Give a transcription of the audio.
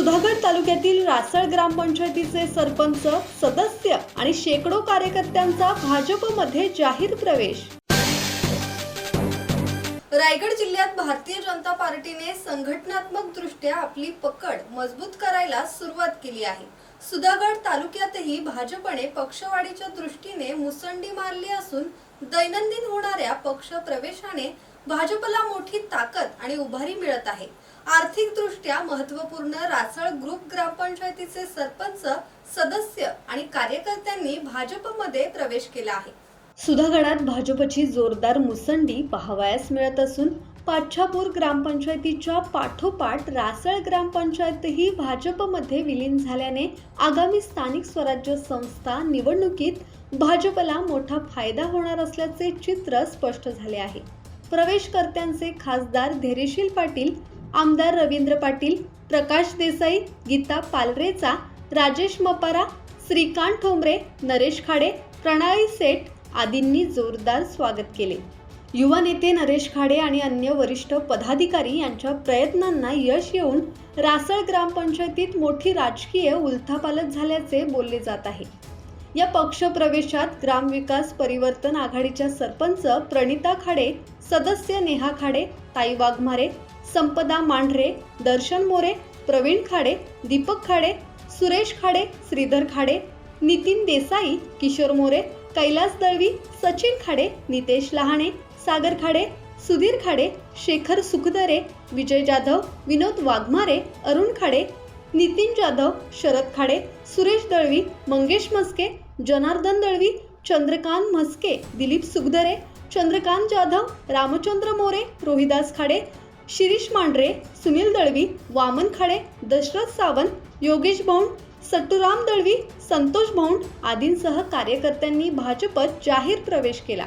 सुधागड तालुक्यातील रासळ ग्रामपंचायतीचे सरपंच सदस्य आणि शेकडो कार्यकर्त्यांचा भाजपमध्ये जाहीर प्रवेश. रायगड जिल्ह्यात भारतीय जनता पार्टीने संघटनात्मक दृष्ट्या आपली पकड मजबूत करायला सुरुवात केली आहे. सुधागड तालुक्यातही भाजपने पक्षवाढीच्या दृष्टीने मुसंडी मारली असून दैनंदिन होणाऱ्या पक्ष प्रवेशाने भाजपला मोठी ताकद आणि उभारी मिळत आहे. आर्थिक दृष्ट्या महत्त्वपूर्ण रासळ ग्रुप ग्रामपंचायतीचे सरपंच सदस्य आणि कार्यकर्त्यांनी भाजपमध्ये प्रवेश केला आहे. सुधागडात भाजपची जोरदार मुसंडी पाहावयास मिळत असून पाच्छापूर ग्रामपंचायतीच्या पाठोपाठ रासळ ग्रामपंचायतही भाजपमध्ये विलीन झाल्याने आगामी स्थानिक स्वराज्य संस्था निवडणुकीत भाजपला मोठा फायदा होणार असल्याचे चित्र स्पष्ट झाले आहे. प्रवेशकर्त्यांचे खासदार धैर्यशील पाटील आमदार रवींद्र पाटील प्रकाश देसाई गीता पालरेचा राजेश मपारा श्रीकांत ठोंबरे नरेश खाडे प्रणाली सेठ आदींनी जोरदार स्वागत केले. युवा नेते नरेश खाडे आणि अन्य वरिष्ठ पदाधिकारी यांच्या प्रयत्नांना यश येऊन रासळ ग्रामपंचायतीत मोठी राजकीय उलथापालथ झाल्याचे बोलले जात आहे. या पक्षप्रवेशात ग्रामविकास परिवर्तन आघाडीच्या सरपंच प्रणिता खाडे सदस्य नेहा खाडे ताई वाघमारे संपदा मांढरे दर्शन मोरे प्रवीण खाडे दीपक खाडे सुरेश खाडे श्रीधर खाडे नितीन देसाई किशोर मोरे कैलास दळवी सचिन खाडे नितेश लहाणे सागर खाडे सुधीर खाडे शेखर सुखदरे विजय जाधव विनोद वाघमारे अरुण खाडे नितीन जाधव शरद खाडे सुरेश दळवी मंगेश मस्के जनार्दन दळवी चंद्रकांत म्हस्के दिलीप सुखदरे चंद्रकांत जाधव रामचंद्र मोरे रोहिदास खाडे शिरीष मांढरे सुनील दळवी वामन खाडे दशरथ सावंत योगेश भौंड सट्टूराम दळवी संतोष भौंड आदींसह कार्यकर्त्यांनी भाजपत जाहीर प्रवेश केला.